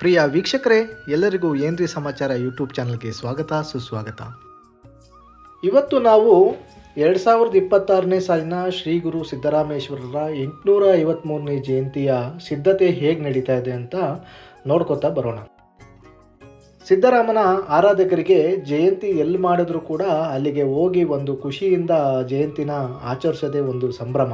ಪ್ರಿಯ ವೀಕ್ಷಕರೇ, ಎಲ್ಲರಿಗೂ ಏನ್ರಿ ಸಮಾಚಾರ? ಯೂಟ್ಯೂಬ್ ಚಾನಲ್ಗೆ ಸ್ವಾಗತ, ಸುಸ್ವಾಗತ. ಇವತ್ತು ನಾವು ಎರಡು ಸಾವಿರದ ಇಪ್ಪತ್ತಾರನೇ ಸಾಲಿನ ಶ್ರೀ ಗುರು ಸಿದ್ದರಾಮೇಶ್ವರರ ಎಂಟುನೂರ ಐವತ್ತ್ಮೂರನೇ ಜಯಂತಿಯ ಸಿದ್ಧತೆ ಹೇಗೆ ನಡೀತಾ ಇದೆ ಅಂತ ನೋಡ್ಕೊತಾ ಬರೋಣ. ಸಿದ್ದರಾಮನ ಆರಾಧಕರಿಗೆ ಜಯಂತಿ ಎಲ್ಲಿ ಮಾಡಿದ್ರೂ ಕೂಡ ಅಲ್ಲಿಗೆ ಹೋಗಿ ಒಂದು ಖುಷಿಯಿಂದ ಜಯಂತಿನ ಆಚರಿಸೋದೇ ಒಂದು ಸಂಭ್ರಮ.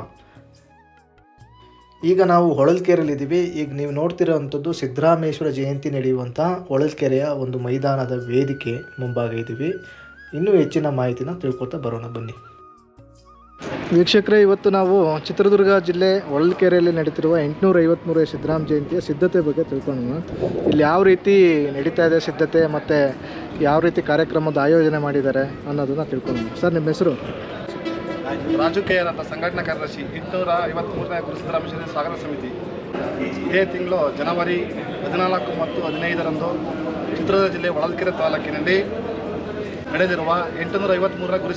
ಈಗ ನಾವು ಹೊಳಲ್ಕೆರೆಯಲ್ಲಿದ್ದೀವಿ. ಈಗ ನೀವು ನೋಡ್ತಿರೋವಂಥದ್ದು ಸಿದ್ದರಾಮೇಶ್ವರ ಜಯಂತಿ ನಡೆಯುವಂಥ ಹೊಳಲ್ಕೆರೆಯ ಒಂದು ಮೈದಾನದ ವೇದಿಕೆ ಮುಂಭಾಗ ಇದ್ದೀವಿ ಇನ್ನೂ ಹೆಚ್ಚಿನ ಮಾಹಿತಿನ ತಿಳ್ಕೊತಾ ಬರೋಣ, ಬನ್ನಿ. ವೀಕ್ಷಕರೇ, ಇವತ್ತು ನಾವು ಚಿತ್ರದುರ್ಗ ಜಿಲ್ಲೆ ಹೊಳಲ್ಕೆರೆಯಲ್ಲಿ ನಡೀತಿರುವ ಎಂಟುನೂರ ಐವತ್ತ್ಮೂರನೇ ಸಿದ್ದರಾಮ ಜಯಂತಿಯ ಸಿದ್ಧತೆ ಬಗ್ಗೆ ತಿಳ್ಕೊಳ್ಳೋಣ ಇಲ್ಲಿ ಯಾವ ರೀತಿ ನಡೀತಾ ಇದೆ ಸಿದ್ಧತೆ ಮತ್ತು ಯಾವ ರೀತಿ ಕಾರ್ಯಕ್ರಮದ ಆಯೋಜನೆ ಮಾಡಿದ್ದಾರೆ ಅನ್ನೋದನ್ನು ತಿಳ್ಕೊಳ್ಳೋಣ ಸರ್, ನಿಮ್ಮ ಹೆಸರು? ರಾಜು ಕೆ ಆರ್ ಅಂತ ಸಂಘಟನಾ ಕಾರ್ಯದರ್ಶಿ ಎಂಟುನೂರ ಐವತ್ತ್ಮೂರನೇ ಗುರು ಸಿದ್ದರಾಮೇಶ್ವರ ಸ್ವಾಗತ ಸಮಿತಿ. ಇದೇ ತಿಂಗಳು ಜನವರಿ ಹದಿನಾಲ್ಕು ಮತ್ತು ಹದಿನೈದರಂದು ಚಿತ್ರದುರ್ಗ ಜಿಲ್ಲೆ ಹೊಳಲ್ಕೆರೆ ತಾಲೂಕಿನಲ್ಲಿ ನಡೆದಿರುವ ಎಂಟುನೂರ ಐವತ್ತ್ಮೂರನೇ ಗುರು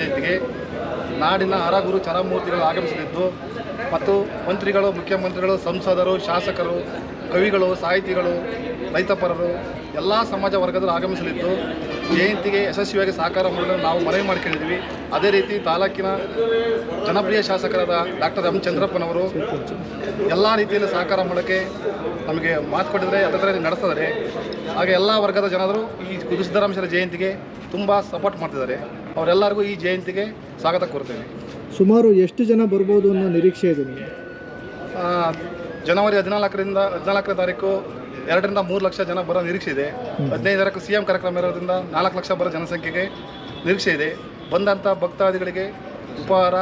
ಜಯಂತಿಗೆ ನಾಡಿನ ಹರಗುರು ಚರಮೂರ್ತಿಗಳು ಆಗಮಿಸಲಿದ್ದು ಮತ್ತು ಮಂತ್ರಿಗಳು, ಮುಖ್ಯಮಂತ್ರಿಗಳು, ಸಂಸದರು, ಶಾಸಕರು ಕವಿಗಳು ಸಾಹಿತಿಗಳು ರೈತಪರರು ಎಲ್ಲ ಸಮಾಜ ವರ್ಗದವರು ಆಗಮಿಸಲಿದ್ದು ಜಯಂತಿಗೆ ಯಶಸ್ವಿಯಾಗಿ ಸಹಕಾರ ಮಾಡಲು ನಾವು ಮನವಿ ಮಾಡಿಕೊಂಡಿದ್ವಿ. ಅದೇ ರೀತಿ ತಾಲೂಕಿನ ಜನಪ್ರಿಯ ಶಾಸಕರಾದ ಡಾಕ್ಟರ್ ಎಂ ಚಂದ್ರಪ್ಪನವರು ಎಲ್ಲ ರೀತಿಯಲ್ಲಿ ಸಹಕಾರ ಮಾಡೋಕ್ಕೆ ನಮಗೆ ಮಾತು ಕೊಟ್ಟಿದ್ದಾರೆ ಅದರ ನಡೆಸ್ತಿದ್ದಾರೆ. ಹಾಗೆ ಎಲ್ಲ ವರ್ಗದ ಜನರು ಈ ಕುದು ಸಿದ್ದರಾಮೇಶ್ವರ ಜಯಂತಿಗೆ ತುಂಬ ಸಪೋರ್ಟ್ ಮಾಡ್ತಿದ್ದಾರೆ. ಅವರೆಲ್ಲರಿಗೂ ಈ ಜಯಂತಿಗೆ ಸ್ವಾಗತ ಕೋರ್ತೇವೆ ಸುಮಾರು ಎಷ್ಟು ಜನ ಬರ್ಬೋದು ಅನ್ನೋ ನಿರೀಕ್ಷೆ ಇದೆ ಜನವರಿ ಹದಿನಾಲ್ಕರಿಂದ ಹದಿನಾಲ್ಕನೇ ತಾರೀಕು ಎರಡರಿಂದ ಮೂರು ಲಕ್ಷ ಜನ ಬರೋ ನಿರೀಕ್ಷೆ ಇದೆ. ಹದಿನೈದು ತಾರೀಕು ಸಿ ಎಂ ಕಾರ್ಯಕ್ರಮ ಇರೋದ್ರಿಂದ ನಾಲ್ಕು ಲಕ್ಷ ಬರೋ ಜನಸಂಖ್ಯೆಗೆ ನಿರೀಕ್ಷೆ ಇದೆ. ಬಂದಂಥ ಭಕ್ತಾದಿಗಳಿಗೆ ಉಪಹಾರ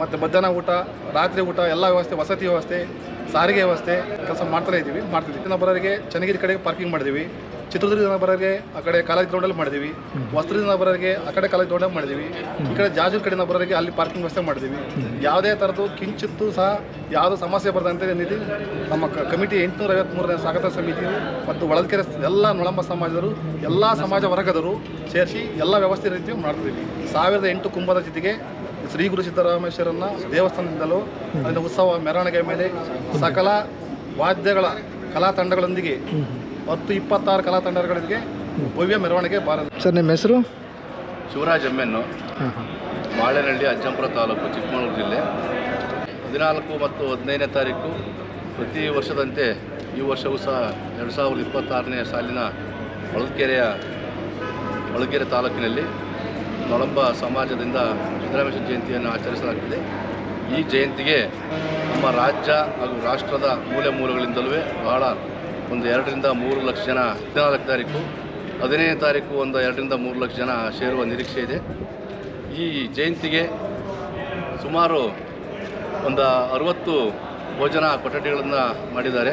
ಮತ್ತು ಮಧ್ಯಾಹ್ನ ಊಟ, ರಾತ್ರಿ ಊಟ, ಎಲ್ಲ ವ್ಯವಸ್ಥೆ, ವಸತಿ ವ್ಯವಸ್ಥೆ, ಸಾರಿಗೆ ವ್ಯವಸ್ಥೆ ಕೆಲಸ ಮಾಡ್ತಾನೆ ಇದ್ದೀವಿ ಮಾಡ್ತಿದ್ದೀವಿ ಬರೋರಿಗೆ ಚನ್ನಗಿರಿ ಕಡೆಗೆ ಪಾರ್ಕಿಂಗ್ ಮಾಡಿದ್ದೀವಿ ಚಿತ್ರದುರ್ಗ ಜನ ಬರೋರಿಗೆ ಆ ಕಡೆ ಕಾಲೇಜ್ ಗ್ರೌಂಡಲ್ಲಿ ಮಾಡಿದ್ದೀವಿ ವಸ್ತ್ರದಿಂದ ಬರೋರಿಗೆ ಆ ಕಡೆ ಕಾಲೇಜ್ ಗ್ರೌಂಡಲ್ಲಿ ಮಾಡಿದ್ದೀವಿ ಈ ಕಡೆ ಜಾಜೂರ್ ಕಡೆಯಿಂದ ಬರೋರಿಗೆ ಅಲ್ಲಿ ಪಾರ್ಕಿಂಗ್ ವ್ಯವಸ್ಥೆ ಮಾಡಿದ್ದೀವಿ ಯಾವುದೇ ಥರದ್ದು ಕಿಂಚಿತ್ತು ಸಹ ಯಾವುದೋ ಸಮಸ್ಯೆ ಬರದಂತೆ ನಿಧಿ ನಮ್ಮ ಕಮಿಟಿ ಎಂಟುನೂರ ಐವತ್ತ್ಮೂರನೇ ಸ್ವಾಗತ ಸಮಿತಿ ಮತ್ತು ಒಳದಕೆರೆ ಎಲ್ಲ ನೊಳಂಬ ಸಮಾಜದರು ಎಲ್ಲ ಸಮಾಜ ವರ್ಗದರು ಸೇರಿಸಿ ಎಲ್ಲ ವ್ಯವಸ್ಥೆ ರೀತಿ ಮಾಡ್ತಿದ್ದೀವಿ ಸಾವಿರದ ಎಂಟು ಕುಂಭದ ಜೊತೆಗೆ ಶ್ರೀ ಗುರು ಸಿದ್ದರಾಮೇಶ್ವರನ ದೇವಸ್ಥಾನದಿಂದಲೂ ಅಲ್ಲಿನ ಉತ್ಸವ ಮೆರವಣಿಗೆ ಮೇಲೆ ಸಕಲ ವಾದ್ಯಗಳ ಕಲಾ ತಂಡಗಳೊಂದಿಗೆ ಹತ್ತು ಇಪ್ಪತ್ತಾರು ಕಲಾ ತಂಡಗಳಿಗೆ ಭವ್ಯ ಮೆರವಣಿಗೆ ಭಾರತ. ಸರ್ ನಿಮ್ಮ ಹೆಸರು? ಶಿವರಾಜ್ ಎಮ್ಮೆನ್ನು. ಹಾಂ ಅಜ್ಜಂಪುರ ತಾಲೂಕು ಚಿಕ್ಕಮಗಳೂರು ಜಿಲ್ಲೆ. ಹದಿನಾಲ್ಕು ಮತ್ತು ಹದಿನೈದನೇ ತಾರೀಕು ಪ್ರತಿ ವರ್ಷದಂತೆ ಈ ವರ್ಷವೂ ಸಹ ಎರಡು ಸಾವಿರದ ಇಪ್ಪತ್ತಾರನೇ ಸಾಲಿನ ಹೊಳಲ್ಕೆರೆಯ ಹೊಳಲ್ಕೆರೆ ತಾಲೂಕಿನಲ್ಲಿ ನೊಳಂಬ ಸಮಾಜದಿಂದ ಸಿದ್ದರಾಮೇಶ್ವರ ಜಯಂತಿಯನ್ನು ಆಚರಿಸಲಾಗ್ತಿದೆ. ಈ ಜಯಂತಿಗೆ ನಮ್ಮ ರಾಜ್ಯ ಹಾಗೂ ರಾಷ್ಟ್ರದ ಮೂಲೆ ಮೂಲಗಳಿಂದಲೂ ಬಹಳ ಒಂದು ಎರಡರಿಂದ ಮೂರು ಲಕ್ಷ ಜನ ಹದಿನಾಲ್ಕು ತಾರೀಕು. ಹದಿನೈದನೇ ತಾರೀಕು ಒಂದು ಎರಡರಿಂದ ಮೂರು ಲಕ್ಷ ಜನ ಸೇರುವ ನಿರೀಕ್ಷೆ ಇದೆ. ಈ ಜಯಂತಿಗೆ ಸುಮಾರು ಒಂದು ಅರುವತ್ತು ಭೋಜನ ಕೊಠಡಿಗಳನ್ನು ಮಾಡಿದ್ದಾರೆ.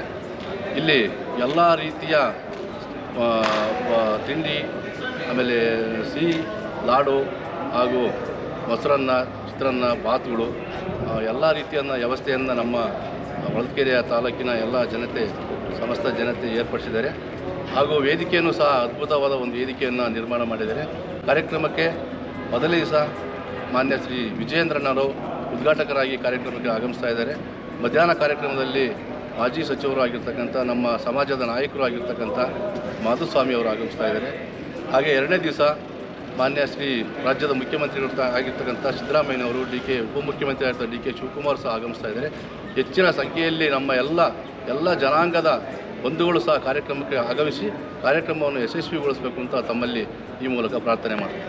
ಇಲ್ಲಿ ಎಲ್ಲ ರೀತಿಯ ತಿಂಡಿ, ಆಮೇಲೆ ಸಿಹಿ, ಲಾಡು ಹಾಗೂ ಮೊಸರನ್ನ, ಚಿತ್ರಾನ್ನ, ಬಾತುಗಳು ಎಲ್ಲ ರೀತಿಯನ್ನ ವ್ಯವಸ್ಥೆಯನ್ನು ನಮ್ಮ ಹೊಳಲ್ಕೆರೆಯ ತಾಲೂಕಿನ ಎಲ್ಲ ಜನತೆ ಸಮಸ್ತ ಜನತೆ ಏರ್ಪಡಿಸಿದ್ದಾರೆ. ಹಾಗೂ ವೇದಿಕೆಯನ್ನು ಸಹ ಅದ್ಭುತವಾದ ಒಂದು ವೇದಿಕೆಯನ್ನು ನಿರ್ಮಾಣ ಮಾಡಿದ್ದಾರೆ. ಕಾರ್ಯಕ್ರಮಕ್ಕೆ ಮೊದಲೇ ಸಹ ಮಾನ್ಯ ಶ್ರೀ ವಿಜಯೇಂದ್ರನವರು ಉದ್ಘಾಟಕರಾಗಿ ಕಾರ್ಯಕ್ರಮಕ್ಕೆ ಆಗಮಿಸ್ತಾ ಇದ್ದಾರೆ. ಮಧ್ಯಾಹ್ನ ಕಾರ್ಯಕ್ರಮದಲ್ಲಿ ಮಾಜಿ ಸಚಿವರು ಆಗಿರ್ತಕ್ಕಂಥ, ನಮ್ಮ ಸಮಾಜದ ನಾಯಕರು ಆಗಿರ್ತಕ್ಕಂಥ ಮಾಧುಸ್ವಾಮಿ ಅವರು ಆಗಮಿಸ್ತಾ ಇದ್ದಾರೆ. ಹಾಗೆ ಎರಡನೇ ದಿವಸ ಮಾನ್ಯ ಶ್ರೀ ರಾಜ್ಯದ ಮುಖ್ಯಮಂತ್ರಿಗಳು ಆಗಿರ್ತಕ್ಕಂಥ ಸಿದ್ದರಾಮಯ್ಯನವರು ಡಿ ಕೆ ಉಪಮುಖ್ಯಮಂತ್ರಿ ಆಗಿರ್ತಾರೆ, ಡಿ ಕೆ ಶಿವಕುಮಾರ್ ಸಹ ಆಗಮಿಸ್ತಾ ಇದ್ದಾರೆ. ಹೆಚ್ಚಿನ ಸಂಖ್ಯೆಯಲ್ಲಿ ನಮ್ಮ ಎಲ್ಲ ಎಲ್ಲ ಜನಾಂಗದ ಬಂಧುಗಳು ಸಹ ಕಾರ್ಯಕ್ರಮಕ್ಕೆ ಆಗಮಿಸಿ ಕಾರ್ಯಕ್ರಮವನ್ನು ಯಶಸ್ವಿಗೊಳಿಸಬೇಕು ಅಂತ ತಮ್ಮಲ್ಲಿ ಈ ಮೂಲಕ ಪ್ರಾರ್ಥನೆ ಮಾಡ್ತೀನಿ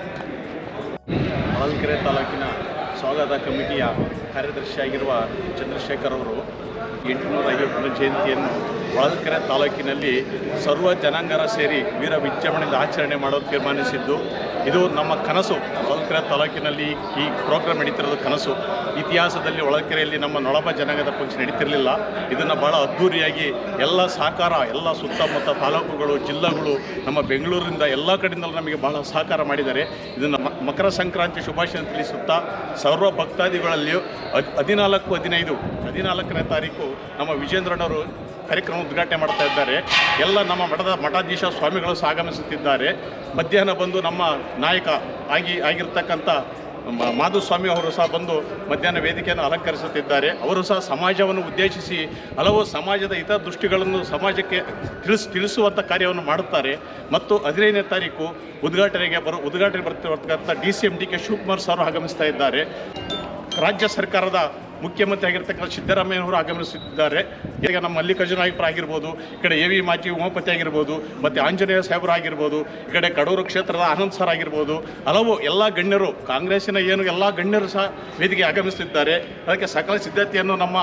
ಹಾಲ್ಕೆರೆ ತಾಲೂಕಿನ ಸ್ವಾಗತ ಕಮಿಟಿಯ ಕಾರ್ಯದರ್ಶಿಯಾಗಿರುವ ಚಂದ್ರಶೇಖರ್ ಅವರು ಎಂಟುನೂರ ಐವತ್ತನೇ ಜಯಂತಿಯನ್ನು ಹೊಳಲ್ಕೆರೆ ತಾಲೂಕಿನಲ್ಲಿ ಸರ್ವ ಜನಾಂಗರ ಸೇರಿ ವೀರ ವಿಜೃಂಭಣೆಯಿಂದ ಆಚರಣೆ ಮಾಡಲು ತೀರ್ಮಾನಿಸಿದ್ದು ಇದು ನಮ್ಮ ಕನಸು. ಹೊಳಲ್ಕೆರೆ ತಾಲೂಕಿನಲ್ಲಿ ಈ ಪ್ರೋಗ್ರಾಮ್ ನಡೀತಿರೋದು ಕನಸು. ಇತಿಹಾಸದಲ್ಲಿ ಹೊಳಲ್ಕೆರೆಯಲ್ಲಿ ನಮ್ಮ ನೊಳಬ ಜನಾಂಗದ ಪಕ್ಷ ನಡೀತಿರಲಿಲ್ಲ. ಇದನ್ನು ಭಾಳ ಅದ್ಧೂರಿಯಾಗಿ ಎಲ್ಲ ಸಹಕಾರ, ಎಲ್ಲ ಸುತ್ತಮುತ್ತ ತಾಲೂಕುಗಳು, ಜಿಲ್ಲೆಗಳು ನಮ್ಮ ಬೆಂಗಳೂರಿನಿಂದ ಎಲ್ಲ ಕಡೆಯಿಂದಲೂ ನಮಗೆ ಬಹಳ ಸಹಕಾರ ಮಾಡಿದ್ದಾರೆ. ಇದನ್ನು ಮಕರ ಸಂಕ್ರಾಂತಿ ಶುಭಾಶಯ ತಿಳಿಸುತ್ತಾ ಸರ್ವ ಭಕ್ತಾದಿಗಳಲ್ಲಿಯೂ ಹದ್- ಹದಿನಾಲ್ಕು ಹದಿನೈದು, ಹದಿನಾಲ್ಕನೇ ತಾರೀಕು ನಮ್ಮ ವಿಜೇಂದ್ರನವರು ಕಾರ್ಯಕ್ರಮ ಉದ್ಘಾಟನೆ ಮಾಡ್ತಾ ಇದ್ದಾರೆ. ಎಲ್ಲ ನಮ್ಮ ಮಠದ ಮಠಾಧೀಶ ಸ್ವಾಮಿಗಳು ಆಗಮಿಸುತ್ತಿದ್ದಾರೆ ಮಧ್ಯಾಹ್ನ ಬಂದು ನಮ್ಮ ನಾಯಕ ಆಗಿ ಆಗಿರ್ತಕ್ಕಂಥ ಮಾಧುಸ್ವಾಮಿ ಅವರು ಸಹ ಬಂದು ಮಧ್ಯಾಹ್ನ ವೇದಿಕೆಯನ್ನು ಅಲಂಕರಿಸುತ್ತಿದ್ದಾರೆ. ಅವರು ಸಹ ಸಮಾಜವನ್ನು ಉದ್ದೇಶಿಸಿ ಹಲವು ಸಮಾಜದ ಹಿತದೃಷ್ಟಿಗಳನ್ನು ಸಮಾಜಕ್ಕೆ ತಿಳಿಸ್ ತಿಳಿಸುವಂಥ ಕಾರ್ಯವನ್ನು ಮಾಡುತ್ತಾರೆ. ಮತ್ತು ಹದಿನೈದನೇ ತಾರೀಕು ಉದ್ಘಾಟನೆಗೆ ಬರೋ, ಉದ್ಘಾಟನೆ ಬರ್ತಿರ್ತಕ್ಕಂಥ D C M D K Shivakumar sir ಆಗಮಿಸ್ತಾ ಇದ್ದಾರೆ. ರಾಜ್ಯ ಸರ್ಕಾರದ ಮುಖ್ಯಮಂತ್ರಿ ಆಗಿರ್ತಕ್ಕಂಥ ಸಿದ್ದರಾಮಯ್ಯನವರು ಆಗಮಿಸುತ್ತಿದ್ದಾರೆ. ಈಗ ನಮ್ಮ ಮಲ್ಲಿಕಾರ್ಜುನ ನಾಯಕರು ಆಗಿರ್ಬೋದು, ಈ ಕಡೆ ಎ ವಿ ಮಾಜಿ ಉಮಾಪತಿ ಆಗಿರ್ಬೋದು, ಮತ್ತು ಆಂಜನೇಯ ಸಾಹೇಬರು ಆಗಿರ್ಬೋದು, ಈ ಕಡೆ ಕಡೂರು ಕ್ಷೇತ್ರದ ಆನಂದ್ ಸರ್ ಆಗಿರ್ಬೋದು, ಹಲವು ಎಲ್ಲ ಗಣ್ಯರು, ಕಾಂಗ್ರೆಸ್ಸಿನ ಏನು ಎಲ್ಲ ಗಣ್ಯರು ಸಹ ವೇದಿಕೆ ಆಗಮಿಸುತ್ತಿದ್ದಾರೆ. ಅದಕ್ಕೆ ಸಕಲ ಸಿದ್ಧತೆಯನ್ನು ನಮ್ಮ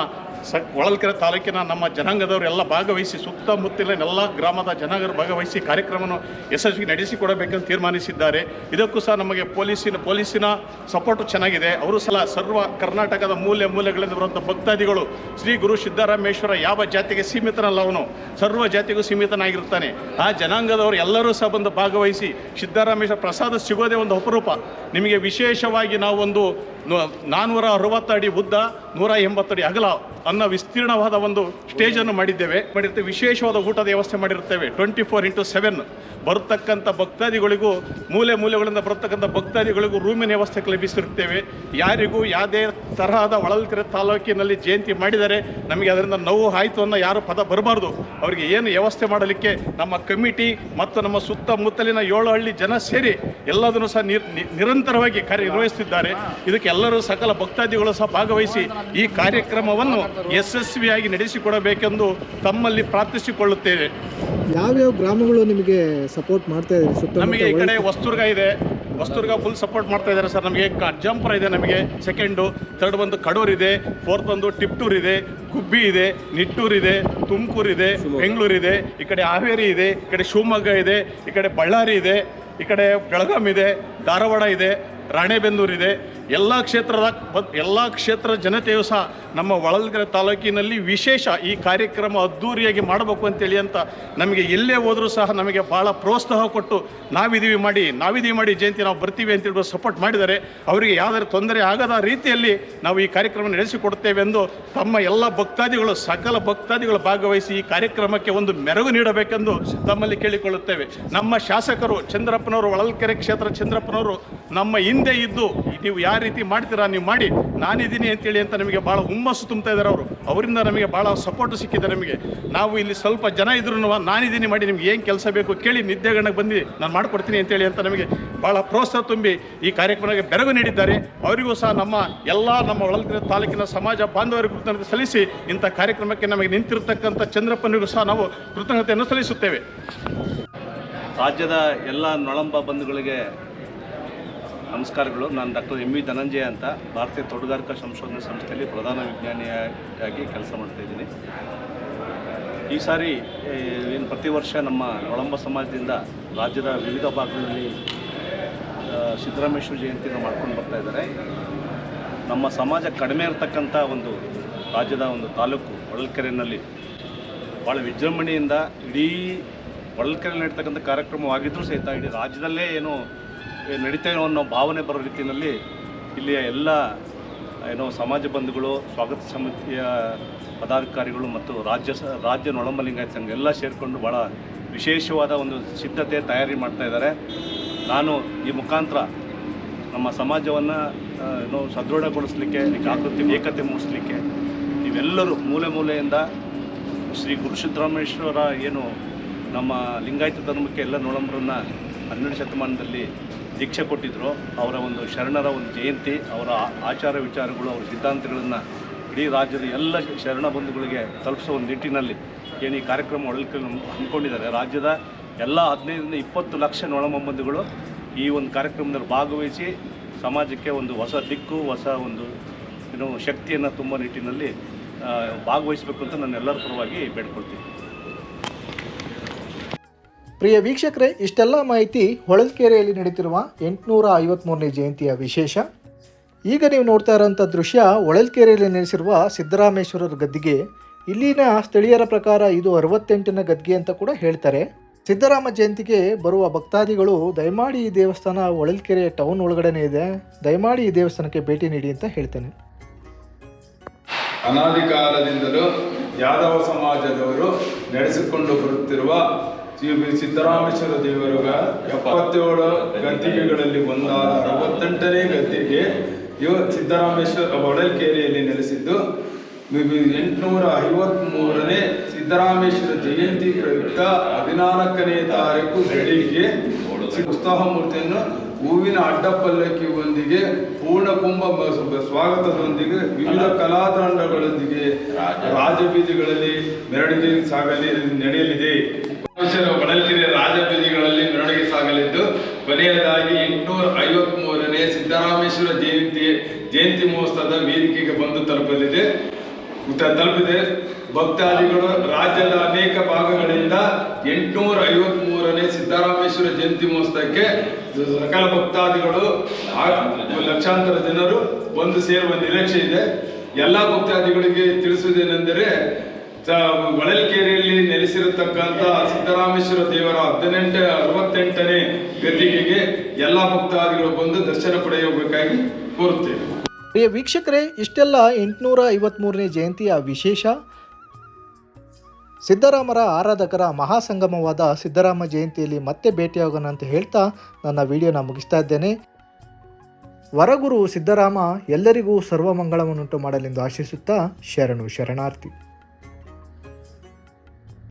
ಸ, ಹೊಳಲ್ಕೆರೆ ತಾಲೂಕಿನ ನಮ್ಮ ಜನಾಂಗದವರು ಎಲ್ಲ ಭಾಗವಹಿಸಿ ಸುತ್ತಮುತ್ತಲಿನ ಎಲ್ಲ ಗ್ರಾಮದ ಜನಾಂಗರು ಭಾಗವಹಿಸಿ ಕಾರ್ಯಕ್ರಮವನ್ನು ಯಶಸ್ವಿ ನಡೆಸಿಕೊಡಬೇಕೆಂದು ತೀರ್ಮಾನಿಸಿದ್ದಾರೆ. ಇದಕ್ಕೂ ಸಹ ನಮಗೆ ಪೊಲೀಸಿನ ಪೊಲೀಸಿನ ಸಪೋರ್ಟು ಚೆನ್ನಾಗಿದೆ. ಅವರು ಸಹ ಸರ್ವ ಕರ್ನಾಟಕದ ಮೂಲೆ ಮೂಲೆ ಮೂಲೆಗಳಿಂದ ಬರುವಂಥ ಭಕ್ತಾದಿಗಳು ಶ್ರೀ ಗುರು ಸಿದ್ದರಾಮೇಶ್ವರ ಯಾವ ಜಾತಿಗೆ ಸೀಮಿತನಲ್ಲ ಅವನು. ಸರ್ವ ಜಾತಿಗೂ ಸೀಮಿತನಾಗಿರ್ತಾನೆ ಆ ಜನಾಂಗದವರು ಎಲ್ಲರೂ ಸಹ ಬಂದು ಭಾಗವಹಿಸಿ ಸಿದ್ದರಾಮೇಶ್ವರ ಪ್ರಸಾದ ಸಿಗೋದೇ ಒಂದು ಅಪರೂಪ. ನಿಮಗೆ ವಿಶೇಷವಾಗಿ ನಾವೊಂದು ನಾನ್ನೂರ ಅರವತ್ತು ಅಡಿ ಉದ್ದ, ನೂರ ಅಡಿ ಅಗಲ ಅನ್ನೋ ವಿಸ್ತೀರ್ಣವಾದ ಒಂದು ಸ್ಟೇಜನ್ನು ಮಾಡಿದ್ದೇವೆ. ಮಾಡಿರ್ತೇವೆ ವಿಶೇಷವಾದ ಊಟದ ವ್ಯವಸ್ಥೆ ಮಾಡಿರ್ತೇವೆ. Twenty four into seven. ಬರತಕ್ಕಂಥ ಭಕ್ತಾದಿಗಳಿಗೂ, ಮೂಲೆ ಮೂಲೆಗಳಿಂದ ಬರತಕ್ಕಂಥ ಭಕ್ತಾದಿಗಳಿಗೂ ರೂಮಿನ ವ್ಯವಸ್ಥೆ ಕಲ್ಪಿಸಿರುತ್ತೇವೆ. ಯಾರಿಗೂ ಯಾವುದೇ ತರಹದ ಹೊಳಲ್ಕೆರೆ ತಾಲೂಕಿನಲ್ಲಿ ಜಯಂತಿ ಮಾಡಿದರೆ ನಮಗೆ ಅದರಿಂದ ನೋವು ಆಯಿತು ಅನ್ನೋ ಯಾರು ಪದ ಬರಬಾರ್ದು. ಅವರಿಗೆ ಏನು ವ್ಯವಸ್ಥೆ ಮಾಡಲಿಕ್ಕೆ ನಮ್ಮ ಕಮಿಟಿ ಮತ್ತು ನಮ್ಮ ಸುತ್ತಮುತ್ತಲಿನ ಏಳು ಹಳ್ಳಿ ಜನ ಸೇರಿ ಎಲ್ಲದನ್ನು ಸಹ ನಿರಂತರವಾಗಿ ಕಾರ್ಯನಿರ್ವಹಿಸುತ್ತಿದ್ದಾರೆ. ಇದಕ್ಕೆ ಎಲ್ಲರೂ ಸಕಲ ಭಕ್ತಾದಿಗಳು ಸಹ ಭಾಗವಹಿಸಿ ಈ ಕಾರ್ಯಕ್ರಮವನ್ನು ಯಶಸ್ವಿಯಾಗಿ ನಡೆಸಿಕೊಡಬೇಕೆಂದು ತಮ್ಮಲ್ಲಿ ಪ್ರಾರ್ಥಿಸಿಕೊಳ್ಳುತ್ತೇವೆ. ಯಾವ್ಯಾವ ಗ್ರಾಮಗಳು ನಿಮಗೆ ಸಪೋರ್ಟ್ ಮಾಡ್ತಾ ಇದ್ದಾರೆ? ಸುತ್ತ ನಮಗೆ ಈ ಕಡೆ ವಸ್ತುರ್ಗ ಇದೆ. ವಸ್ತುರ್ಗ ಫುಲ್ ಸಪೋರ್ಟ್ ಮಾಡ್ತಾ ಇದ್ದಾರೆ ಸರ್ ನಮಗೆ. ಜಂಪರ್ ಇದೆ ನಮಗೆ ಸೆಕೆಂಡು ಥರ್ಡ್ ಬಂದು ಕಡೂರ್ ಇದೆ ಫೋರ್ತ್ ಬಂದು ಟಿಪ್ಟೂರ್ ಇದೆ ಗುಬ್ಬಿ ಇದೆ ನಿಟ್ಟೂರು ಇದೆ ತುಮಕೂರು ಇದೆ ಬೆಂಗಳೂರು ಇದೆ ಈ ಕಡೆ ಹಾವೇರಿ ಇದೆ ಈ ಕಡೆ ಶಿವಮೊಗ್ಗ ಇದೆ ಈ ಕಡೆ ಬಳ್ಳಾರಿ ಇದೆ. ಈ ಕಡೆ ಬೆಳಗಾಂ ಇದೆ, ಧಾರವಾಡ ಇದೆ ರಾಣೆಬೆಂದೂರು ಇದೆ. ಎಲ್ಲ ಕ್ಷೇತ್ರದ ಎಲ್ಲ ಕ್ಷೇತ್ರ ಜನತೆಯು ಸಹ ನಮ್ಮ ಹೊಳಲ್ಕೆರೆ ತಾಲೂಕಿನಲ್ಲಿ ವಿಶೇಷ ಈ ಕಾರ್ಯಕ್ರಮ ಅದ್ದೂರಿಯಾಗಿ ಮಾಡಬೇಕು ಅಂತೇಳಿ ಅಂತ ನಮಗೆ ಎಲ್ಲೇ ಹೋದರೂ ಸಹ ನಮಗೆ ಭಾಳ ಪ್ರೋತ್ಸಾಹ ಕೊಟ್ಟು ನಾವಿದೀವಿ ಮಾಡಿ ನಾವಿದೀವಿ ಮಾಡಿ ಜಯಂತಿ ನಾವು ಬರ್ತೀವಿ ಅಂತೇಳಿ ಸಪೋರ್ಟ್ ಮಾಡಿದರೆ ಅವರಿಗೆ ಯಾವುದಾದ್ರು ತೊಂದರೆ ಆಗದ ರೀತಿಯಲ್ಲಿ ನಾವು ಈ ಕಾರ್ಯಕ್ರಮ ನಡೆಸಿಕೊಡ್ತೇವೆ ಎಂದು ತಮ್ಮ ಎಲ್ಲ ಭಕ್ತಾದಿಗಳು, ಸಕಲ ಭಕ್ತಾದಿಗಳು ಭಾಗವಹಿಸಿ ಈ ಕಾರ್ಯಕ್ರಮಕ್ಕೆ ಒಂದು ಮೆರಗು ನೀಡಬೇಕೆಂದು ತಮ್ಮಲ್ಲಿ ಕೇಳಿಕೊಳ್ಳುತ್ತೇವೆ. ನಮ್ಮ ಶಾಸಕರು ಚಂದ್ರಪ್ಪನವರು ಹೊಳಲ್ಕೆರೆ ಕ್ಷೇತ್ರ ಚಂದ್ರಪ್ಪನವರು ನಮ್ಮ ಹಿಂದೆ ಇದ್ದು, ನೀವು ಯಾವ ರೀತಿ ಮಾಡ್ತೀರಾ ನೀವು ಮಾಡಿ, ನಾನಿದ್ದೀನಿ ಅಂತೇಳಿ ಅಂತ ನಮಗೆ ಭಾಳ ಹುಮ್ಮಸ್ಸು ತುಂಬ್ತಾ ಇದ್ದಾರೆ ಅವರು. ಅವರಿಂದ ನಮಗೆ ಭಾಳ ಸಪೋರ್ಟ್ ಸಿಕ್ಕಿದೆ ನಮಗೆ. ನಾವು ಇಲ್ಲಿ ಸ್ವಲ್ಪ ಜನ ಇದ್ರೂ ನಾನಿದ್ದೀನಿ ಮಾಡಿ, ನಿಮ್ಗೆ ಏನು ಕೆಲಸ ಬೇಕು ಕೇಳಿ ನಿದ್ದೆಗಣ್ಣಗೆ ಬಂದು ನಾನು ಮಾಡಿಕೊಡ್ತೀನಿ ಅಂತೇಳಿ ಅಂತ ನಮಗೆ ಭಾಳ ಪ್ರೋತ್ಸಾಹ ತುಂಬಿ ಈ ಕಾರ್ಯಕ್ರಮಕ್ಕೆ ಬೆರಗು ನೀಡಿದ್ದಾರೆ. ಅವರಿಗೂ ಸಹ ನಮ್ಮ ಎಲ್ಲ ನಮ್ಮ ಹೊಳಲ್ಕೆರೆ ತಾಲೂಕಿನ ಸಮಾಜ ಬಾಂಧವರಿಗೂ ಕೃತಜ್ಞತೆ ಸಲ್ಲಿಸಿ ಇಂಥ ಕಾರ್ಯಕ್ರಮಕ್ಕೆ ನಮಗೆ ನಿಂತಿರತಕ್ಕಂಥ ಚಂದ್ರಪ್ಪನಿಗೂ ಸಹ ನಾವು ಕೃತಜ್ಞತೆಯನ್ನು ಸಲ್ಲಿಸುತ್ತೇವೆ. ರಾಜ್ಯದ ಎಲ್ಲ ನೊಳಂಬ ಬಂಧುಗಳಿಗೆ ನಮಸ್ಕಾರಗಳು. ನಾನು ಡಾಕ್ಟರ್ ಎಂ ವಿ ಧನಂಜಯ ಅಂತ. ಭಾರತೀಯ ತೋಟಗಾರಿಕಾ ಸಂಶೋಧನಾ ಸಂಸ್ಥೆಯಲ್ಲಿ ಪ್ರಧಾನ ವಿಜ್ಞಾನಿಯಾಗಿ ಕೆಲಸ ಮಾಡ್ತಾ ಇದ್ದೀನಿ. ಈ ಸಾರಿ ಏನು ಪ್ರತಿ ವರ್ಷ ನಮ್ಮ ನೊಳಂಬ ಸಮಾಜದಿಂದ ರಾಜ್ಯದ ವಿವಿಧ ಭಾಗಗಳಲ್ಲಿ ಸಿದ್ದರಾಮೇಶ್ವರ ಜಯಂತಿನ ಮಾಡ್ಕೊಂಡು ಬರ್ತಾ ಇದ್ದಾರೆ. ನಮ್ಮ ಸಮಾಜ ಕಡಿಮೆ ಇರತಕ್ಕಂಥ ಒಂದು ರಾಜ್ಯದ ಒಂದು ತಾಲೂಕು, ಹೊಳಲ್ಕೆರೆಯಲ್ಲಿ. ಭಾಳ ವಿಜೃಂಭಣೆಯಿಂದ ಇಡೀ ಹೊಳಲ್ಕೆರೆಯಲ್ಲಿ ನಡೀತಕ್ಕಂಥ ಕಾರ್ಯಕ್ರಮವಾಗಿದ್ದರೂ ಸಹಿತ ಇಡೀ ರಾಜ್ಯದಲ್ಲೇ ಏನು ನಡೀತಾ ಇರೋ ಅನ್ನೋ ಭಾವನೆ ಬರೋ ರೀತಿಯಲ್ಲಿ ಇಲ್ಲಿಯ ಎಲ್ಲ, ಏನೋ, ಸಮಾಜ ಬಂಧುಗಳು, ಸ್ವಾಗತ ಸಮಿತಿಯ ಪದಾಧಿಕಾರಿಗಳು ಮತ್ತು ರಾಜ್ಯ ಸ, ರಾಜ್ಯ ನೊಳಂಬಲಿಂಗಾಯತ ಸಂಘ ಎಲ್ಲ ಸೇರಿಕೊಂಡು ಭಾಳ ವಿಶೇಷವಾದ ಒಂದು ಸಿದ್ಧತೆ ತಯಾರಿ ಮಾಡ್ತಾ ಇದ್ದಾರೆ. ನಾನು ಈ ಮುಖಾಂತರ ನಮ್ಮ ಸಮಾಜವನ್ನು ಏನೋ, ಸದೃಢಗೊಳಿಸಲಿಕ್ಕೆ ಜಾಗೃತಿ ಏಕತೆ ಮೂಡಿಸಲಿಕ್ಕೆ ನೀವೆಲ್ಲರೂ ಮೂಲೆ ಮೂಲೆಯಿಂದ ಶ್ರೀ ಗುರುಸಿದ್ದರಾಮೇಶ್ವರ ಏನು ನಮ್ಮ ಲಿಂಗಾಯತ ಧರ್ಮಕ್ಕೆ ಎಲ್ಲ ನೊಳಂಬರನ್ನ ಹನ್ನೆರಡು ಶತಮಾನದಲ್ಲಿ ದೀಕ್ಷೆ ಕೊಟ್ಟಿದ್ದರು ಅವರ ಒಂದು ಶರಣರ ಒಂದು ಜಯಂತಿ, ಅವರ ಆಚಾರ ವಿಚಾರಗಳು, ಅವರ ಸಿದ್ಧಾಂತಗಳನ್ನು ಇಡೀ ರಾಜ್ಯದ ಎಲ್ಲ ಶರಣ ಬಂಧುಗಳಿಗೆ ತಲುಪಿಸೋ ಒಂದು ನಿಟ್ಟಿನಲ್ಲಿ ಏನು ಈ ಕಾರ್ಯಕ್ರಮ ಒಳಗೆ ಹಮ್ಮಿಕೊಂಡಿದ್ದಾರೆ. ರಾಜ್ಯದ ಎಲ್ಲ ಹದಿನೈದರಿಂದ ಇಪ್ಪತ್ತು ಲಕ್ಷ ನೊಳಂಬಂಧುಗಳು ಈ ಒಂದು ಕಾರ್ಯಕ್ರಮದಲ್ಲಿ ಭಾಗವಹಿಸಿ ಸಮಾಜಕ್ಕೆ ಒಂದು ಹೊಸ ದಿಕ್ಕು, ಹೊಸ ಒಂದು, ಏನು ಶಕ್ತಿಯನ್ನು ತುಂಬ ನಿಟ್ಟಿನಲ್ಲಿ ಭಾಗವಹಿಸಬೇಕು ಅಂತ ನಾನು ಎಲ್ಲರ ಪರವಾಗಿ ಬೇಡ್ಕೊಳ್ತೀನಿ. ಪ್ರಿಯ ವೀಕ್ಷಕರೇ, ಇಷ್ಟೆಲ್ಲ ಮಾಹಿತಿ ಹೊಳಲ್ಕೆರೆಯಲ್ಲಿ ನಡೀತಿರುವ ಎಂಟುನೂರ ಐವತ್ತ್ಮೂರನೇ ಜಯಂತಿಯ ವಿಶೇಷ. ಈಗ ನೀವು ನೋಡ್ತಾ ಇರೋಂಥ ದೃಶ್ಯ ಹೊಳಲ್ಕೆರೆಯಲ್ಲಿ ನೆಲೆಸಿರುವ ಸಿದ್ದರಾಮೇಶ್ವರರ ಗದ್ದಿಗೆ. ಇಲ್ಲಿನ ಸ್ಥಳೀಯರ ಪ್ರಕಾರ ಇದು ಅರವತ್ತೆಂಟನೇ ಗದ್ಗೆ ಅಂತ ಕೂಡ ಹೇಳ್ತಾರೆ. ಸಿದ್ದರಾಮ ಜಯಂತಿಗೆ ಬರುವ ಭಕ್ತಾದಿಗಳು, ದಯಮಾಡಿ ಈ ದೇವಸ್ಥಾನ ಹೊಳಲ್ಕೆರೆ ಟೌನ್ ಒಳಗಡೆನೇ ಇದೆ. ದಯಮಾಡಿ ಈ ದೇವಸ್ಥಾನಕ್ಕೆ ಭೇಟಿ ನೀಡಿ ಅಂತ ಹೇಳ್ತೇನೆ. ಅನಾದಿ ಕಾಲದಿಂದಲೂ ಯಾದವ ಸಮಾಜದವರು ನಡೆಸಿಕೊಂಡು ಬರುತ್ತಿರುವ ಶ್ರೀ ಸಿದ್ದರಾಮೇಶ್ವರ ದೇವರುಗ ಎಪ್ಪತ್ತೇಳು ಗದ್ದಿಗೆಗಳಲ್ಲಿ ಒಂದಾದ ಅರವತ್ತೆಂಟನೇ ಗದ್ದಿಗೆ ಇವ ಸಿದ್ದರಾಮೇಶ್ವರ ಹೊಳಲ್ಕೆರೆಯಲ್ಲಿ ನೆಲೆಸಿದ್ದು ಎಂಟುನೂರ ಐವತ್ಮೂರನೇ ಸಿದ್ದರಾಮೇಶ್ವರ ಜಯಂತಿ ಪ್ರಯುಕ್ತ ಹದಿನಾಲ್ಕನೇ ತಾರೀಕು ಬೆಳಿಗ್ಗೆ ಉತ್ಸಾಹ ಮೂರ್ತಿಯನ್ನು ಹೂವಿನ ಅಡ್ಡಪಲ್ಲಕ್ಕಿಯೊಂದಿಗೆ ಪೂರ್ಣ ಕುಂಭ ಸ್ವಾಗತದೊಂದಿಗೆ ವಿವಿಧ ಕಲಾತಂಡಗಳೊಂದಿಗೆ ರಾಜಬೀದಿಗಳಲ್ಲಿ ಮೆರವಣಿಗೆ ಸಾಗಲಿ ನಡೆಯಲಿದೆ. ಹೊಳಲ್ಕೆರೆ ರಾಜಬೀದಿಗಳಲ್ಲಿ ಮೆರವಣಿಗೆ ಸಾಗಲಿದ್ದು, ಕೊನೆಯದಾಗಿ ಎಂಟುನೂರ ಐವತ್ತ್ ಮೂರನೇ ಸಿದ್ದರಾಮೇಶ್ವರ ಜಯಂತಿ ಜಯಂತಿ ಮಹೋತ್ಸವದ ವೇದಿಕೆಗೆ ಬಂದು ತಲುಪಲಿದೆ. ತಲುಪಿದೆ. ಭಕ್ತಾದಿಗಳು ರಾಜ್ಯದ ಅನೇಕ ಭಾಗಗಳಿಂದ ಎಂಟುನೂರ ಐವತ್ತ್ ಮೂರನೇ ಸಿದ್ದರಾಮೇಶ್ವರ ಜಯಂತಿ ಮಹೋತ್ಸವಕ್ಕೆ ಸಕಲ ಭಕ್ತಾದಿಗಳು ಲಕ್ಷಾಂತರ ಜನರು ಬಂದು ಸೇರುವ ನಿರೀಕ್ಷೆ ಇದೆ. ಎಲ್ಲ ಭಕ್ತಾದಿಗಳಿಗೆ ತಿಳಿಸುವುದೇನೆಂದರೆ ಹೊಳಲ್ಕೆರೆಯಲ್ಲಿ ನೆಲೆಸಿರತಕ್ಕಂಥ ಸಿದ್ದರಾಮೇಶ್ವರ ದೇವರ ಹದಿನೆಂಟ, ಅರವತ್ತೆಂಟನೇ ಗದ್ದಿಗೆಗೆ ಎಲ್ಲ ಭಕ್ತಾದಿಗಳು ಬಂದು ದರ್ಶನ ಪಡೆಯಬೇಕಾಗಿ ಕೋರುತ್ತೇವೆ. ಪ್ರಿಯ ವೀಕ್ಷಕರೇ, ಇಷ್ಟೆಲ್ಲ ಎಂಟುನೂರ ಐವತ್ತ್ಮೂರನೇ ಜಯಂತಿಯ ವಿಶೇಷ. ಸಿದ್ದರಾಮರ ಆರಾಧಕರ ಮಹಾಸಂಗಮವಾದ ಸಿದ್ದರಾಮ ಜಯಂತಿಯಲ್ಲಿ ಮತ್ತೆ ಭೇಟಿಯಾಗೋಣ ಅಂತ ಹೇಳ್ತಾ ನನ್ನ ವಿಡಿಯೋನ ಮುಗಿಸ್ತಾ ಇದ್ದೇನೆ. ವರಗುರು ಸಿದ್ದರಾಮ ಎಲ್ಲರಿಗೂ ಸರ್ವಮಂಗಳವನ್ನುಂಟು ಮಾಡಲೆಂದು ಆಶಿಸುತ್ತಾ ಶರಣು ಶರಣಾರ್ಥಿ.